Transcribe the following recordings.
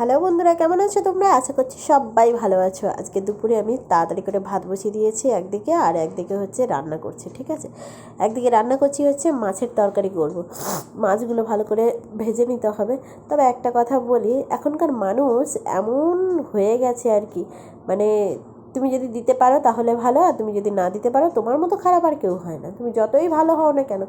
Hello বন্ধুরা, কেমন আছো তোমরা? আশা করছি সবাই ভালো আছো। আজকে দুপুরে আমি তাড়াতাড়ি করে ভাত বসিয়ে দিয়েছি একদিকে, আর একদিকে হচ্ছে রান্না করছি, ঠিক আছে? একদিকে রান্না করছি হচ্ছে মাছের তরকারি করব। মাছগুলো ভালো করে ভেজে নিতে হবে। তবে একটা কথা বলি, এখনকার মানুষ এমন হয়ে গেছে আর কি। মানে তুমি যদি দিতে পারো তাহলে ভালো, আর তুমি যদি না দিতে পারো তোমার মতো খারাপ আর কেউ হয় না। তুমি যতই ভালো হও না কেন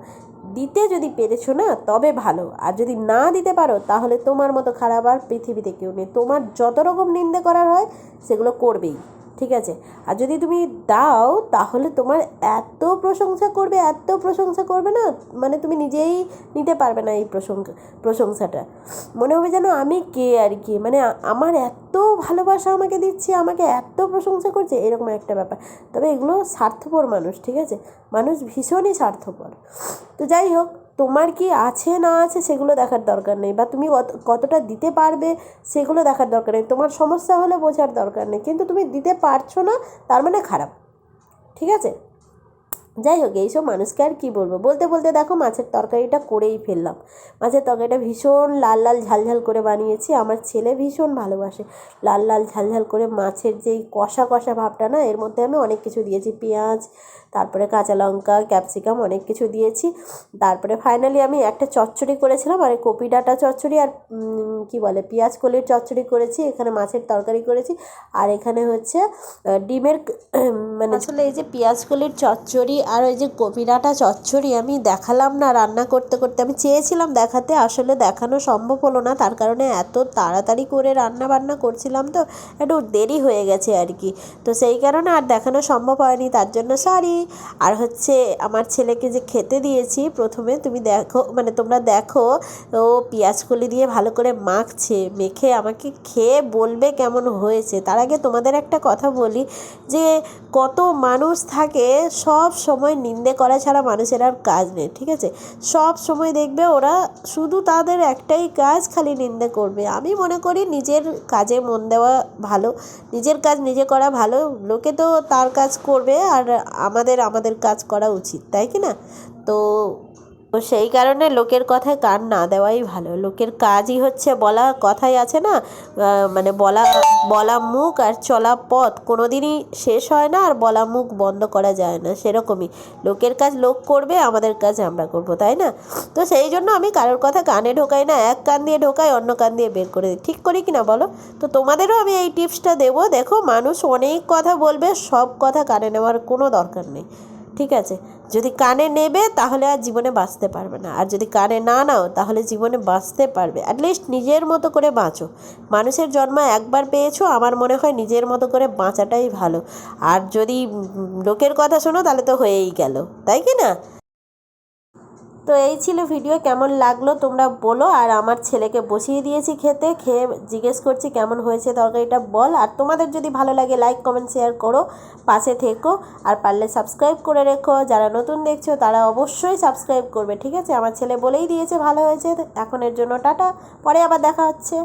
দিতে যদি পেরেছ না, তবে ভালো। আর যদি না দিতে পারো, তাহলে তোমার মতো খারাপ আর পৃথিবীতে কেউ নেই। তোমার যত রকম নিন্দে করার হয়, সেগুলো করবেই, ঠিক আছে? আর যদি তুমি দাও, তাহলে তোমার এত প্রশংসা করবে, এত প্রশংসা করবে না মানে তুমি নিজেই নিতে পারবে না এই প্রশংসা, প্রশংসাটা। মনে হবে যেন আমি কে আর কি? মানে আমার এত ভালোবাসা আমাকে দিচ্ছে, আমাকে এত প্রশংসা করছে, এরকম একটা ব্যাপার। তবে এগুলো স্বার্থপর মানুষ, ঠিক আছে? মানুষ ভীষণই স্বার্থপর। তো যাই হোক, তোমার কি আছে না আছে সেগুলো দেখার দরকার নেই বা তুমি কত- কতটা দিতে পারবে সেগুলো দেখার দরকার নেই। তোমার সমস্যা হলে বোঝার দরকার নেই। কিন্তু তুমি দিতে পারছ না, তার মানে খারাপ। ঠিক আছে? যাই হোক, এইসব মানুষকে আর কী বলব? বলতে বলতে দেখো, মাছের তরকারিটা করেই ফেললাম। মাছের তরকারিটা ভীষণ লাল লাল ঝালঝাল করে বানিয়েছি। আমার ছেলে ভীষণ ভালোবাসে লাল লাল ঝালঝাল করে মাছের যেই কষা কষা ভাবটা না, এর মধ্যে আমি অনেক কিছু দিয়েছি। পেঁয়াজ, তারপরে কাঁচা লঙ্কা, ক্যাপসিকাম অনেক কিছু দিয়েছি। তারপরে ফাইনালি আমি একটা চচ্চড়ি করেছিলাম আর কপি ডাঁটা চচ্চড়ি আর কি বলে, পেঁয়াজ কলির চচ্চড়ি করেছি, এখানে মাছের তরকারি করেছি। আর এখানে হচ্ছে ডিমের মানে আসলে এই যে পেঁয়াজ কলির চচ্চড়ি আর ওই যে কপি ডাঁটা চচ্চড়ি আমি দেখালাম না রান্না করতে করতে। আমি চেয়েছিলাম দেখাতে, আসলে দেখানো সম্ভব হলো না। তার কারণে এত তাড়াতাড়ি করে রান্না বান্না করছিলাম তো, একটু দেরি হয়ে গেছে আর কি। তো সেই কারণে আর দেখানো সম্ভব হয়নি, তার জন্য সরি আর হচ্ছে আমার ছেলেকে যে খেতে দিয়েছি, প্রথমে তুমি দেখো মানে তোমরা দেখো, ও পেঁয়াজ কলি দিয়ে ভালো করে মাখছে, মেখে আমাকে খেয়ে বলবে কেমন হয়েছে। তার আগে তোমাদের একটা কথা বলি, যে কত মানুষ থাকে, সব সময় নিন্দে করা ছাড়া মানুষের আর কাজ নেই, ঠিক আছে? সব সময় দেখবে ওরা শুধু তাদের একটাই কাজ, খালি নিন্দে করবে। আমি মনে করি নিজের কাজে মন দেওয়া ভালো, নিজের কাজ নিজে করা ভালো, লোকে তো তার কাজ করবে আর আমাদের আমাদের কাজ করা উচিত, তাই কি না? তো তো সেই কারণে লোকের কথায় কান না দেওয়াই ভালো। লোকের কাজই হচ্ছে বলা, কথাই আছে না? মানে বলা বলা মুখ আর চলা পথ কোনো দিনই শেষ হয় না আর বলা মুখ বন্ধ করা যায় না, সেরকমই। লোকের কাজ লোক করবে, আমাদের কাজ আমরা করব, তাই না? তো সেই জন্য আমি কারোর কথা কানে ঢোকাই না, এক কান দিয়ে ঢোকাই, অন্য কান দিয়ে বের করে দিই। ঠিক করি কি না বলো? তো তোমাদেরও আমি এই টিপসটা দেবো। দেখো, মানুষ অনেক কথা বলবে, সব কথা কানে নেওয়ার কোনো দরকার নেই। ঠিক আছে? যদি কানে নেবে, তাহলে আর জীবনে বাঁচতে পারবে না। আর যদি কানে না নাও, তাহলে জীবনে বাঁচতে পারবে। অ্যাটলিস্ট নিজের মতো করে বাঁচো। মানুষের জন্ম একবার পেয়েছ, আমার মনে হয় নিজের মতো করে বাঁচাটাই ভালো। আর যদি লোকের কথা শোনো, তাহলে তো হয়েই গেল। তাই কি না? তো এই ছিল ভিডিও, কেমন লাগল তোমরা বলো। আর আমার ছেলেকে বসিয়ে দিয়েছি খেতে, খেয়ে জিজ্ঞেস করছি কেমন হয়েছে তরকারিটা, বল। আর তোমাদের যদি ভালো লাগে লাইক কমেন্ট শেয়ার করো, পাশে থেকো। আর পারলে সাবস্ক্রাইব করে রেখো। যারা নতুন দেখছ, তারা অবশ্যই সাবস্ক্রাইব করবে, ঠিক আছে? আমার ছেলে বলেই দিয়েছে, ভালো হয়েছে। এখনের জন্য টাটা, পরে আবার দেখা হচ্ছে।